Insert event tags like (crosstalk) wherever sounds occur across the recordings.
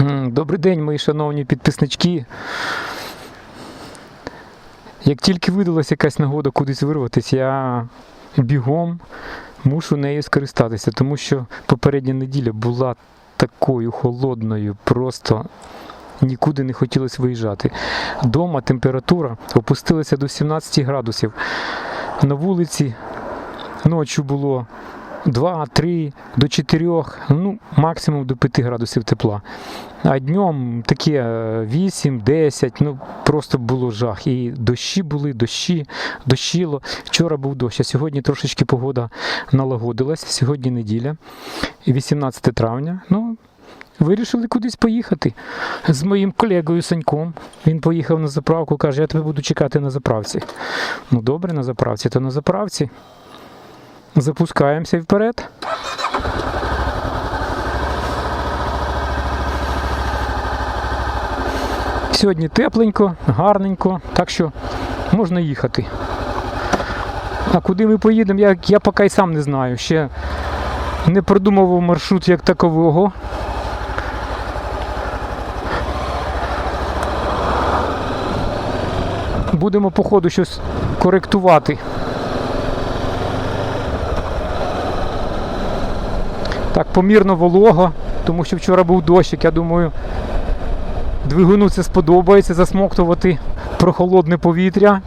Добрий день, мої шановні підписнички. Як тільки видалася якась нагода кудись вирватися, я бігом мушу нею скористатися, тому що попередня неділя була такою холодною, просто нікуди не хотілося виїжджати. Дома температура опустилася до 17 градусів. На вулиці ночі було 2, 3 до 4, ну максимум до 5 градусів тепла. А днем таке е, 8, 10, ну просто було жах. І дощі були, дощі, дощило. Вчора був дощ, а сьогодні трошечки погода налагодилась. Сьогодні неділя, 18 травня. Ну, Вирішили кудись поїхати з моїм колегою Саньком. Він поїхав на заправку, каже, я тебе буду чекати на заправці. Ну добре, на заправці, то на заправці. Запускаємося вперед. Сьогодні тепленько, гарненько, так що можна їхати. А куди ми поїдемо, я, я поки й сам не знаю. Ще не продумував маршрут як такового. Будемо по ходу щось коректувати. Так, помірно волого, тому що вчора був дощик, я думаю, двигуну це сподобається засмоктувати прохолодне повітря,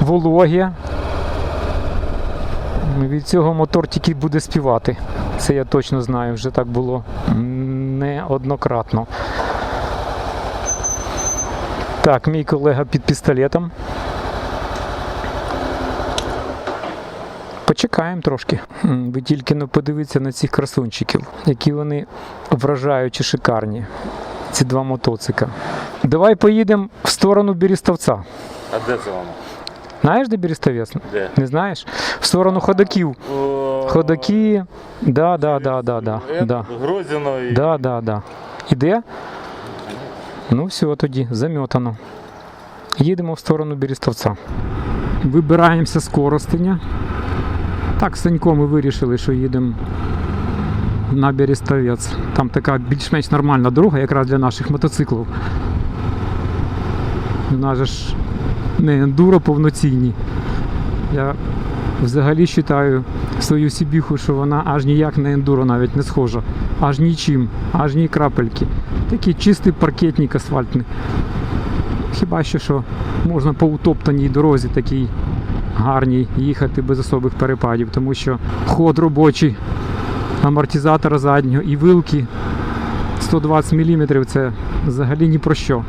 вологе. Від цього мотор тільки буде співати. Це я точно знаю, вже так було неоднократно. Так, мій колега під пістолетом. Почекаємо трошки. Ви тільки не подивіться на цих красунчиків, які вони вражаючі шикарні. Ці два мотоцика. Давай поїдемо в сторону Берестовця. А де це воно? Знаєш, де Берестовець? Де? Не знаєш? В сторону ходаків. Ходаки. Да, да, да, да, да. Е, да. Грозіно і Да, да, да. Іде? Ну, все, тоді, заметано. Їдемо в сторону Берестовця. Вибираємося з Коростеня. Так, з Саньком ми вирішили, що їдемо на Берестовець. Там така більш-менш нормальна дорога, якраз для наших мотоциклів. У нас ж не ендуро повноцінні. Я взагалі вважаю свою сібіху, що вона аж ніяк на ендуро навіть не схожа. Аж нічим, аж ні крапельки. Такий чистий паркетник асфальтний. Хіба що що можна по утоптаній дорозі такій гарній їхати без особих перепадів, тому що ход робочий амортизатора заднього і вилки 120 мм це взагалі ні про що.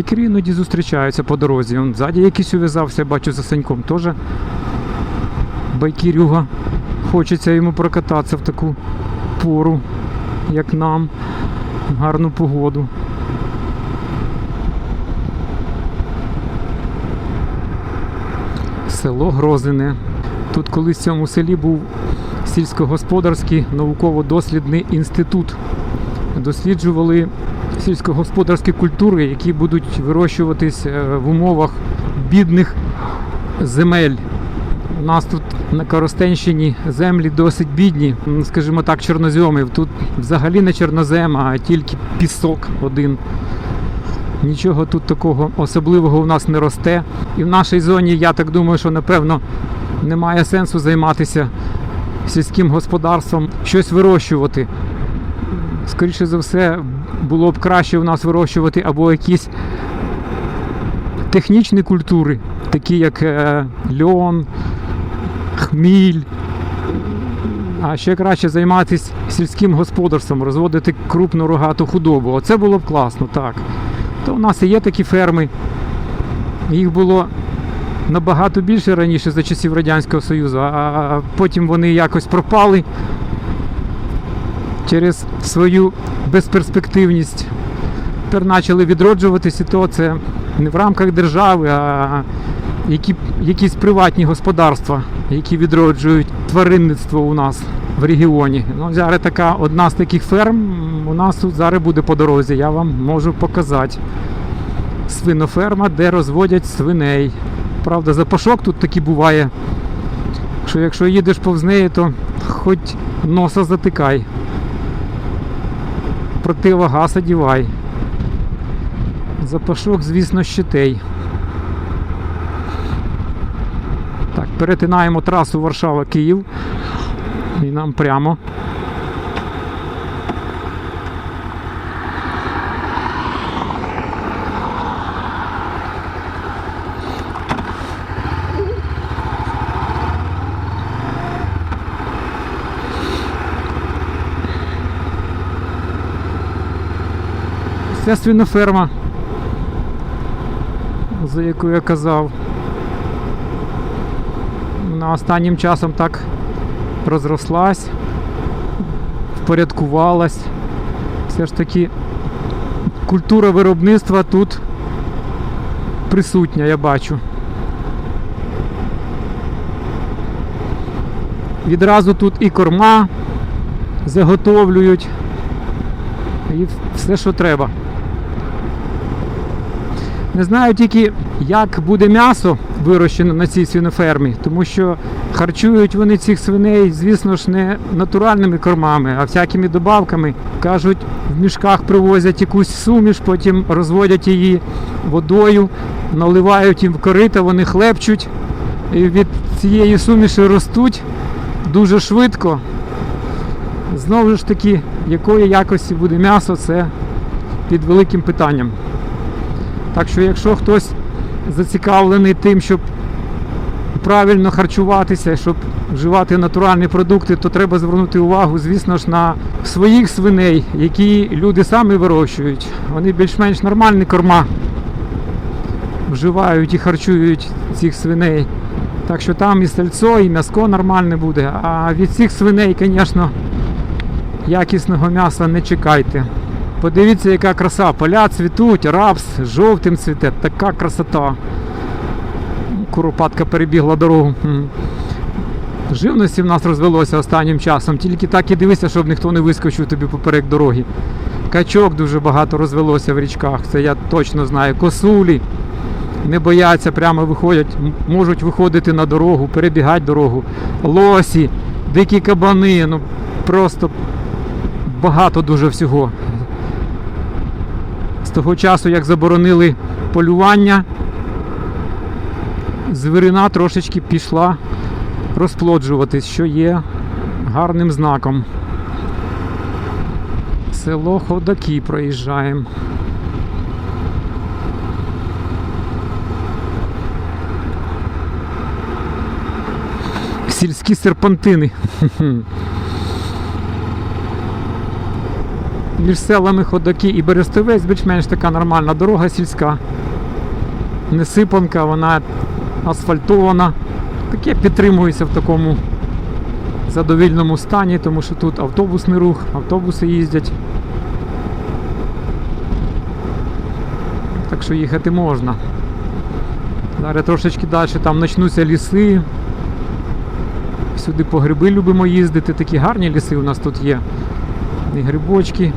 Байкери іноді зустрічаються по дорозі. Он ззаді якийсь ув'язався, бачу за Саньком теж. Байкерюга. Хочеться йому прокататися в таку пору, як нам. Гарну погоду. Село Грозине. Тут колись в цьому селі був сільськогосподарський науково-дослідний інститут. Досліджували сільськогосподарські культури, які будуть вирощуватись е, в умовах бідних земель. У нас тут на Коростенщині землі досить бідні, скажімо так, чорноземів. Тут взагалі не чорнозем, а тільки пісок один. Нічого тут такого особливого у нас не росте. І в нашій зоні, я так думаю, що напевно немає сенсу займатися сільським господарством, щось вирощувати. Скоріше за все, було б краще у нас вирощувати або якісь технічні культури, такі як е, льон, хміль. А ще краще займатися сільським господарством, розводити крупну рогату худобу. Оце було б класно, так. То у нас і є такі ферми. Їх було набагато більше раніше за часів Радянського Союзу, а потім вони якось пропали через свою безперспективність. Тепер почали то це не в рамках держави, а які, якісь приватні господарства, які відроджують тваринництво у нас в регіоні. Ну, зараз така одна з таких ферм у нас тут зараз буде по дорозі. Я вам можу показати. Свиноферма, де розводять свиней. Правда, запашок тут такий буває. Що якщо їдеш повз неї, то хоч носа затикай. Противогаз одівай. Запашок, звісно, щитей. Так, перетинаємо трасу Варшава-Київ. І нам прямо. Це свиноферма, за яку я казав. Вона останнім часом так розрослась, впорядкувалась. Все ж таки культура виробництва тут присутня, я бачу. Відразу тут і корма заготовлюють, і все, що треба. Не знаю тільки, як буде м'ясо вирощено на цій свинофермі, тому що харчують вони цих свиней, звісно ж, не натуральними кормами, а всякими добавками. Кажуть, в мішках привозять якусь суміш, потім розводять її водою, наливають їм в корита, вони хлебчуть і від цієї суміші ростуть дуже швидко. Знову ж таки, якої якості буде м'ясо, це під великим питанням. Так що, якщо хтось зацікавлений тим, щоб правильно харчуватися, щоб вживати натуральні продукти, то треба звернути увагу, звісно ж, на своїх свиней, які люди самі вирощують. Вони більш-менш нормальні корма вживають і харчують цих свиней. Так що там і сальцо, і м'яско нормальне буде. А від цих свиней, звісно, якісного м'яса не чекайте. Подивіться, яка краса. Поля цвітуть, рапс жовтим цвіте. Така красота. Куропатка перебігла дорогу. Живності в нас розвелося останнім часом. Тільки так і дивися, щоб ніхто не вискочив тобі поперек дороги. Качок дуже багато розвелося в річках, це я точно знаю. Косулі не бояться, прямо виходять, можуть виходити на дорогу, перебігати дорогу. Лосі, дикі кабани, ну просто багато дуже всього. З того часу, як заборонили полювання, звірина трошечки пішла розплоджуватись, що є гарним знаком. Село Ходаки проїжджаємо. Сільські серпантини. (laughs) Між селами Ходаки і Берестовець більш-менш така нормальна дорога сільська. Не сипанка, вона асфальтована. Таке підтримується в такому задовільному стані, тому що тут автобусний рух, автобуси їздять. Так що їхати можна. Зараз трошечки далі там почнуться ліси. Сюди по гриби любимо їздити, такі гарні ліси у нас тут є. І грибочки.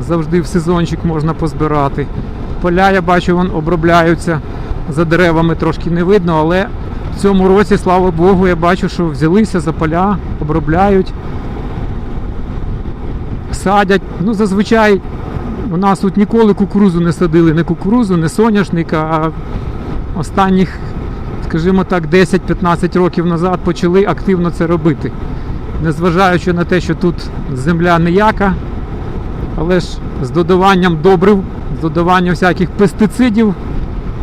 Завжди в сезончик можна позбирати. Поля, я бачу, вон обробляються. За деревами трошки не видно, але в цьому році, слава Богу, я бачу, що взялися за поля, обробляють, садять. Ну, зазвичай у нас тут ніколи кукурузу не садили, не кукурузу, не соняшника, а останніх, скажімо так, 10-15 років назад почали активно це робити. Незважаючи на те, що тут земля ніяка, але ж з додаванням добрив, з додаванням всяких пестицидів,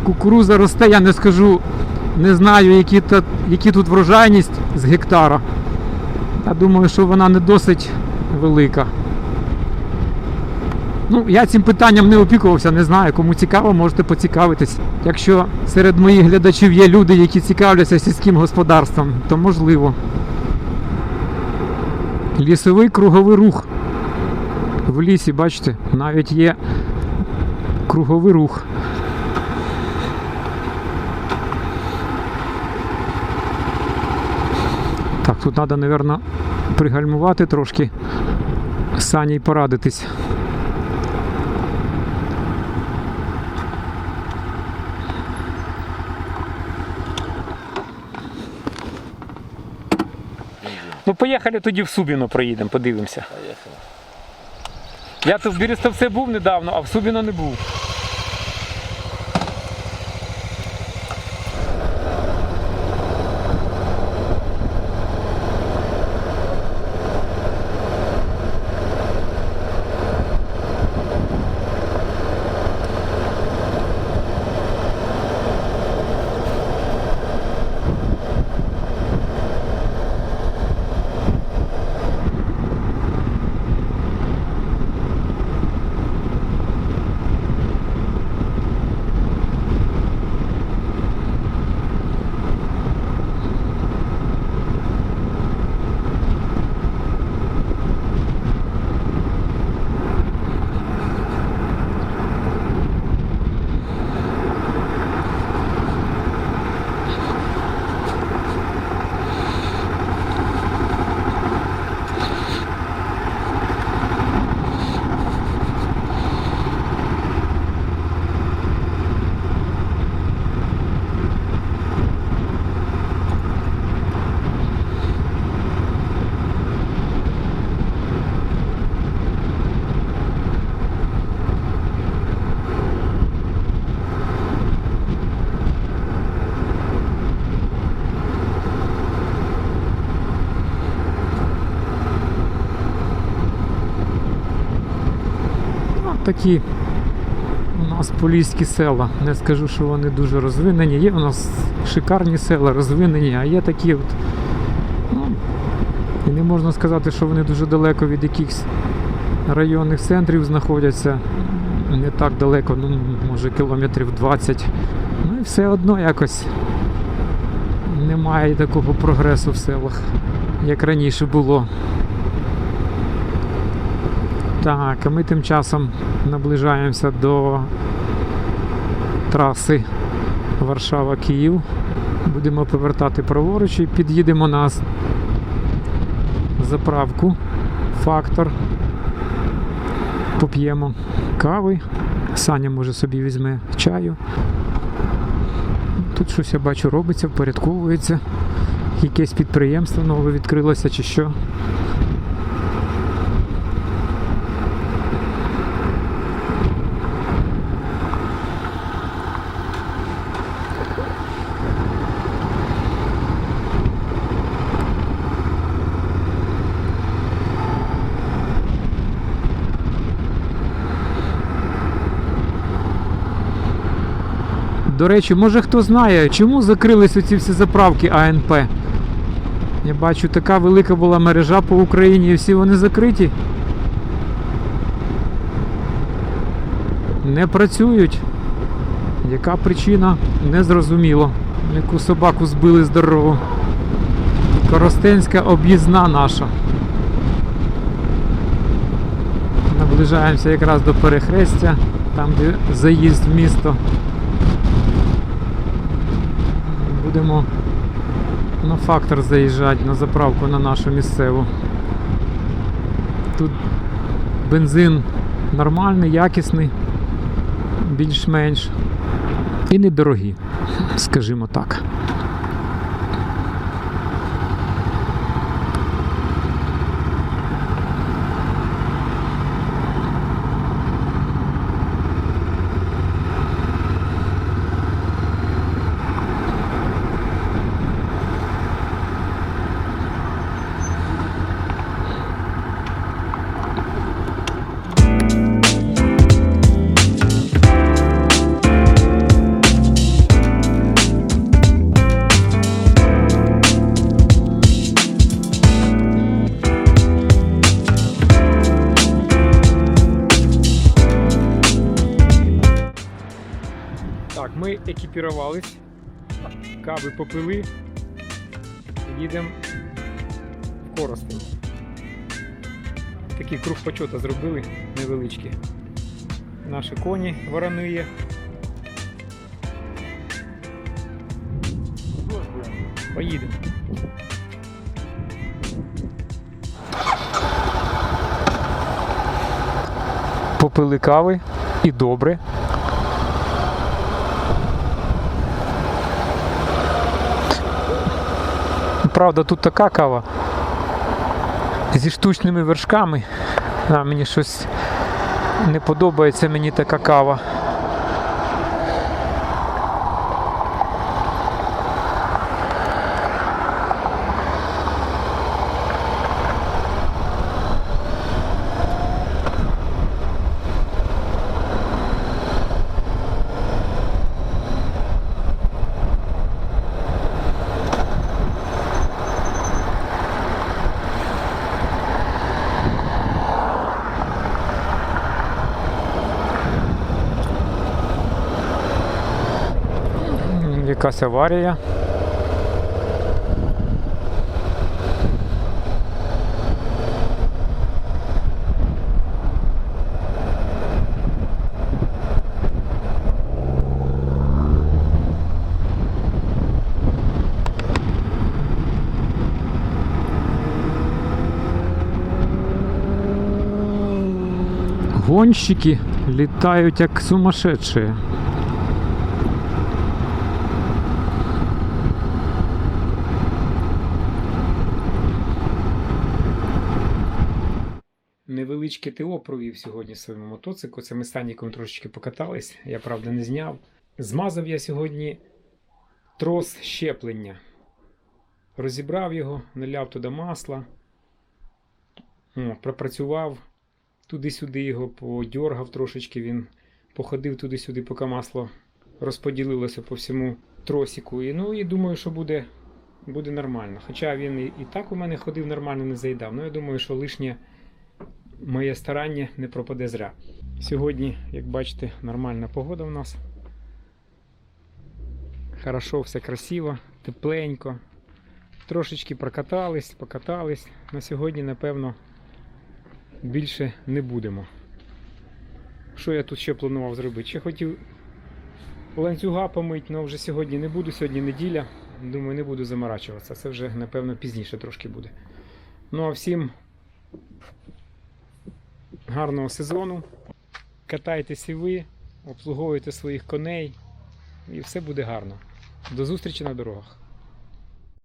кукуруза росте, я не скажу, не знаю, які, та, які тут врожайність з гектара. Я думаю, що вона не досить велика. Ну, я цим питанням не опікувався, не знаю. Кому цікаво, можете поцікавитись. Якщо серед моїх глядачів є люди, які цікавляться сільським господарством, то можливо. Лісовий круговий рух. В лісі, бачите, навіть є круговий рух. Так, тут треба, мабуть, пригальмувати трошки. Сані й порадитись. Ну, поїхали тоді в Субіно проїдемо, подивимося. Поїхали. Я тут в Бірістовце був недавно, а в Субіно не був. Ну, такі у нас поліські села. Не скажу, що вони дуже розвинені. Є у нас шикарні села розвинені, а є такі от. Ну, і не можна сказати, що вони дуже далеко від якихось районних центрів знаходяться. Не так далеко, ну, може кілометрів 20. Ну і все одно якось немає такого прогресу в селах, як раніше було. Так, а ми тим часом наближаємося до траси Варшава-Київ. Будемо повертати праворуч і під'їдемо на заправку Фактор. Поп'ємо кави. Саня може собі візьме чаю. Тут щось я бачу робиться, впорядковується. Якесь підприємство нове відкрилося чи що. До речі, може хто знає, чому закрились оці всі заправки АНП? Я бачу, така велика була мережа по Україні і всі вони закриті. Не працюють. Яка причина? Незрозуміло. Яку собаку збили здорову. Коростенська об'їзна наша. Наближаємося якраз до перехрестя, там де заїзд в місто. Будемо на фактор заїжджати на заправку на нашу місцеву. Тут бензин нормальний, якісний, більш-менш. І недорогі, скажімо так. Екіпірувались, кави попили, їдемо в Коростень. Такий круг почота зробили невеличкий. Наші коні ворониє. Поїдемо. Попили кави і добре. Правда, тут така кава зі штучними вершками. А, мені щось не подобається мені така кава. Якась аварія. Гонщики літають як сумасшедшие. Невеличке ТО провів сьогодні своєму мотоциклу. Це ми з Таніком трошечки покатались. Я правда не зняв. Змазав я сьогодні трос щеплення. Розібрав його, наляв туди масла. О, пропрацював туди-сюди його, подьоргав трошечки. Він походив туди-сюди, поки масло розподілилося по всьому тросіку. І, ну і думаю, що буде, буде нормально. Хоча він і так у мене ходив нормально, не заїдав. Ну я думаю, що лишнє моє старання не пропаде зря. Сьогодні, як бачите, нормальна погода у нас. Хорошо, все красиво, тепленько. Трошечки прокатались, покатались. На сьогодні, напевно, більше не будемо. Що я тут ще планував зробити? Ще хотів ланцюга помити, але вже сьогодні не буду, сьогодні неділя. Думаю, не буду заморачуватися. Це вже, напевно, пізніше трошки буде. Ну а всім гарного сезону. Катайтесь і ви, обслуговуйте своїх коней, і все буде гарно. До зустрічі на дорогах.